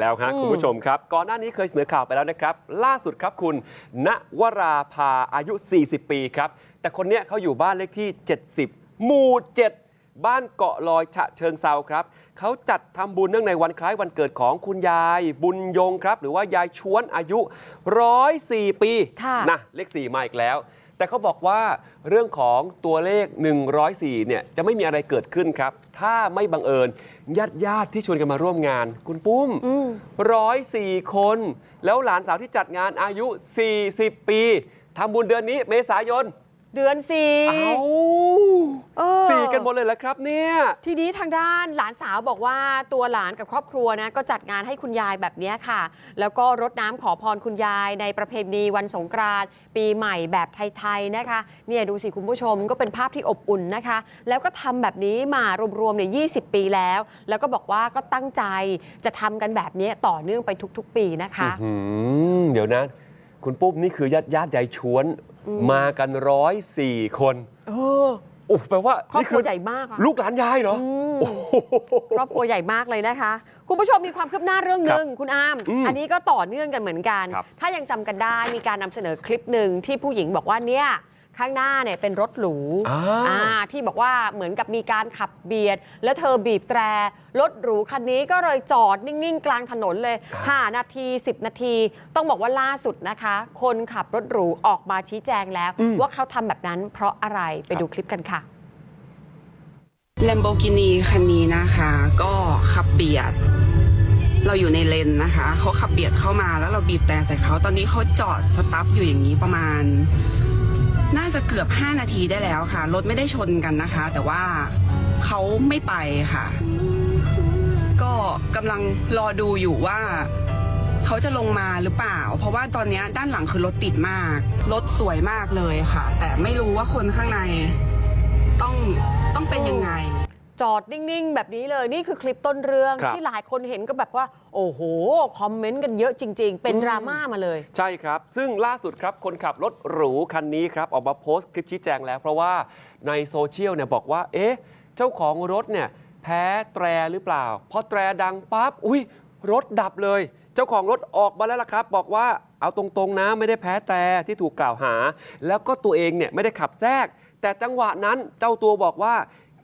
แล้วฮะอืมคุณผู้ชมครับ ก่อนหน้านี้เคยเสนอข่าวไปแล้วนะครับ ล่าสุดครับคุณณวราภาอายุ 40 ปีครับ แต่คนเนี้ยเขาอยู่บ้านเลขที่ 70 หมู่ 7 บ้านเกาะลอยฉะเชิงเซาครับ เขาจัดทำบุญเนื่องในวันคล้ายวันเกิดของคุณยาย บุญยงครับ หรือว่ายายชวนอายุ 104 ปีค่ะนะเลข4มาอีกแล้ว แต่เขาบอกว่าเรื่องของตัวเลข 104 เนี่ยจะไม่มีอะไรเกิดขึ้นครับ ถ้าไม่บังเอิญญาติญาติๆที่ชวนกันมาร่วมงาน คุณปุ้มอืมร้อยสี่คน แล้วหลานสาวที่จัดงานอายุ 40 ปีทำบุญเดือนนี้เมษายน เดือนสี่ เอ้า เออ สี่กันหมดเลยแล้วครับเนี่ย ทีนี้ทางด้านหลานสาวบอกว่าตัวหลานกับครอบครัวนะก็จัดงานให้คุณยายแบบเนี้ยค่ะ แล้วก็รดน้ำขอพรคุณยายในประเพณีวันสงกรานต์ปีใหม่แบบไทยๆนะคะเนี่ยดูสิคุณผู้ชมก็เป็นภาพที่อบอุ่นนะคะ แล้วก็ทำแบบนี้มารวมๆเนี่ย20ปีแล้ว แล้วก็บอกว่าก็ตั้งใจจะทำกันแบบนี้ต่อเนื่องไปทุกๆ ปีนะคะ อื้อหือเดี๋ยวนะ คุณปุ้มนี่คือญาติญาติยายชวน มากันร้อยสี่คน เออ โอ้แปลว่าครอบนี่ครัวใหญ่มากอะ ลูกหลานยายเหรออืมโอ้โห ครอบครัวใหญ่มากเลยนะคะ คุณผู้ชมมีความคืบหน้าเรื่องหนึ่งคุณอามอืมอันนี้ก็ต่อเนื่องกันเหมือนกัน ครับถ้ายังจำกันได้มีการนำเสนอคลิปหนึ่งที่ผู้หญิงบอกว่าเนี่ย ข้างหน้าเนี่ยเป็นรถหรูอ่าอ่าที่บอกว่าเหมือนกับมีการขับเบียด แล้วเธอบีบแตรรถหรูคันนี้ก็เลยจอดนิ่งๆ กลางถนนเลย5นาที 10 นาที ต้องบอกว่าล่าสุดนะคะ คนขับรถหรูออกมาชี้แจงแล้ว ว่าเขาทำแบบนั้นเพราะอะไรไปดูคลิปกันค่ะ Lamborghini คันนี้นะคะ ก็ขับเบียดเราอยู่ในเลนนะคะเขาขับเบียดเข้ามาแล้วเราบีบแต่ใส่เขาตอนนี้เขาจอดสตัฟอยู่อย่างนี้ประมาณ น่าจะเกือบ 5 นาทีได้แล้วค่ะ รถไม่ได้ชนกันนะคะ แต่ว่าเขาไม่ไปค่ะ ก็กำลังรอดูอยู่ว่าเขาจะลงมาหรือเปล่า เพราะว่าตอนนี้ด้านหลังคือรถติดมาก รถสวยมากเลยค่ะ แต่ไม่รู้ว่าคนข้างในต้องต้องเป็นยังไง จอดนิ่ง ๆ แบบนี้เลยนี่คือคลิปต้นเรื่องครับ ที่หลายคนเห็นก็แบบว่า โอ้โห คอมเมนต์กันเยอะจริง ๆ เป็นอืมดราม่ามาเลย ใช่ครับ ซึ่งล่าสุดครับ คนขับรถหรูคันนี้ครับ ออกมาโพสต์คลิปชี้แจงแล้ว เพราะว่าในโซเชียลเนี่ยบอกว่า เอ๊ะ เจ้าของรถเนี่ยแพ้แตรหรือเปล่า พอแตรดังปั๊บ อุ้ยรถดับเลย เจ้าของรถออกมาแล้วล่ะครับ บอกว่าเอาตรงๆนะไม่ได้แพ้แตรที่ถูกกล่าวหา แล้วก็ตัวเองเนี่ยไม่ได้ขับแทรก แต่จังหวะนั้นเจ้าตัวบอกว่า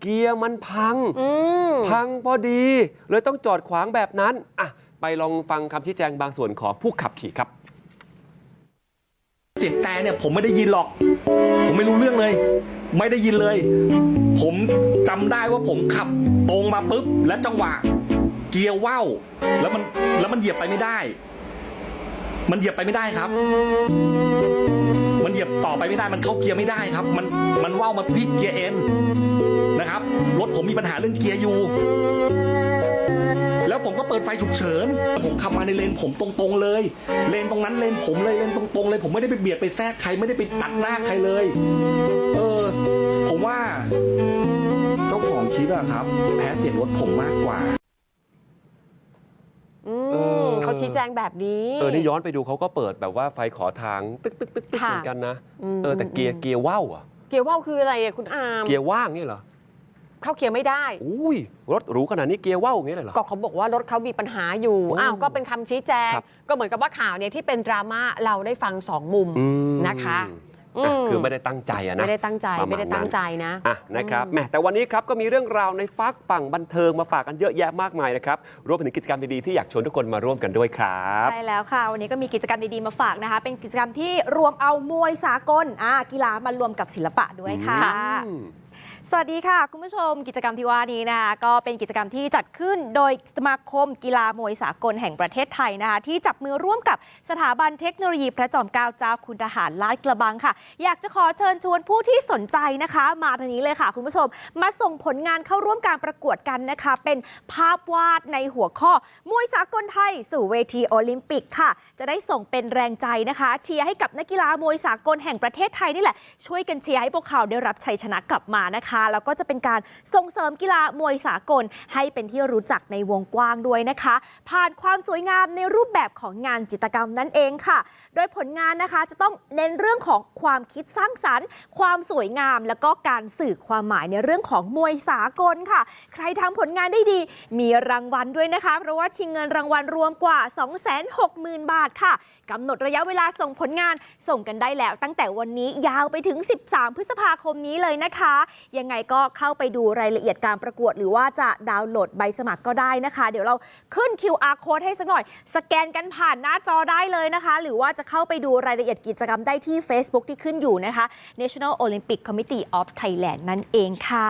เกียร์มันพังอืมพังพอดี เลยต้องจอดขวางแบบนั้นอะไปลองฟังคำชี้แจงบางส่วนของผู้ขับขี่ครับ เสียงแต่เนี่ยผมไม่ได้ยินหรอก ผมไม่รู้เรื่องเลย ไม่ได้ยินเลย ผมจำได้ว่าผมขับตรงมาปุ๊บ และจังหวะ เกียร์ว่าวแล้วมันแล้วมันเหยียบไปไม่ได้ มันเหยียบไปไม่ได้ครับ มันเหยียบต่อไปไม่ได้ มันเข้าเกียร์ไม่ได้ครับ มัน มันว่าวมาพลิกเกียร์เอ็นนะครับ รถผมมีปัญหาเรื่องเกียร์อยู่ แล้วผมก็เปิดไฟฉุกเฉิน ผมขับมาในเลนผมตรงๆเลย เลนตรงนั้นเลนผมเลย เลนตรงๆเลย ผมไม่ได้ไปเบียดไปแทรกใคร ไม่ได้ไปตัดหน้าใครเลย เออ ผมว่า เจ้าของคลิปอะครับ แพ้เสียงรถผมมากกว่า อื เออ มเขาชี้แจงแบบนี้เออนี่ย้อนไปดูเขาก็เปิดแบบว่าไฟขอทางตึ๊กตึ๊กตึ๊กตึ๊กค่ะเหมือนกันนะอืมเออแต่เกียร์เกียร์ว่าวอะเกียร์ว่าวคืออะไรอะคุณอามเกียร์ว่างนี่เหรอเข้าเกียร์ไม่ได้ อุ้ยรถหรูขนาดนี้เกียร์ว่าวอย่างนี้เลยเหรอ ก็เขาบอกว่ารถเขามีปัญหาอยู่โอ้อ้าว ก็เป็นคำชี้แจงครับก็เหมือนกับว่าข่าวเนี่ยที่เป็นดราม่าเราได้ฟังสองมุมอืมนะคะ อะอืมคือไม่ได้ตั้งใจอะนะ ไม่ได้ตั้งใจประมาณไม่ได้ตั้งใจนะ อะนะครับแหมแต่วันนี้ครับก็มีเรื่องราวในฟักฝั่งบันเทิงมาฝากกันเยอะแยะมากมายนะครับรวมไปถึงกิจกรรมดีๆที่อยากชวนทุกคนมาร่วมกันด้วยครับ ใช่แล้วค่ะ วันนี้ก็มีกิจกรรมดี ๆ มาฝากนะคะ เป็นกิจกรรมที่รวมเอามวยสากลอ่ากีฬามารวมกับศิลปะด้วยค่ะ อืม สวัสดีค่ะ คุณผู้ชมกิจกรรมที่ว่านี้นะคะก็เป็นกิจกรรมที่จัดขึ้นโดยสมาคมกีฬามวยสากลแห่งประเทศไทยนะคะที่จับมือร่วมกับสถาบันเทคโนโลยีพระจอมเกล้าเจ้าคุณทหารลาดกระบังค่ะ อยากจะขอเชิญชวนผู้ที่สนใจนะคะ มาทางนี้เลยค่ะ คุณผู้ชมมาส่งผลงานเข้าร่วมการประกวดกันนะคะ เป็นภาพวาดในหัวข้อมวยสากลไทย สู่เวทีโอลิมปิกค่ะ จะได้ส่งเป็นแรงใจนะคะ เชียร์ให้กับนักกีฬามวยสากลแห่งประเทศไทยนี่แหละช่วยกันเชียร์ให้พวกเขาได้รับชัยชนะกลับมานะคะนะคะ แล้วก็จะเป็นการส่งเสริมกีฬามวยสากล ให้เป็นที่รู้จักในวงกว้างด้วยนะคะ ผ่านความสวยงามในรูปแบบของงานจิตรกรรมนั่นเองค่ะ โดยผลงานนะคะจะต้องเน้นเรื่องของความคิดสร้างสรรค์ ความสวยงาม แล้วก็การสื่อความหมายในเรื่องของมวยสากลค่ะ ใครทำผลงานได้ดี มีรางวัลด้วยนะคะ เพราะว่าชิงเงินรางวัลรวมกว่า 260,000 บาทค่ะกำหนดระยะเวลาส่งผลงานส่งกันได้แล้ว ตั้งแต่วันนี้ยาวไปถึง 13 พฤษภาคมนี้เลยนะคะยังไงก็เข้าไปดูรายละเอียดการประกวด หรือว่าจะดาวน์โหลดใบสมัครก็ได้นะคะ เดี๋ยวเราขึ้น QR code ให้สักหน่อย สแกนกันผ่านหน้าจอได้เลยนะคะ หรือว่าจะเข้าไปดูรายละเอียดกิจกรรมได้ที่ Facebook ที่ขึ้นอยู่นะคะ National Olympic Committee of Thailand นั่นเองค่ะ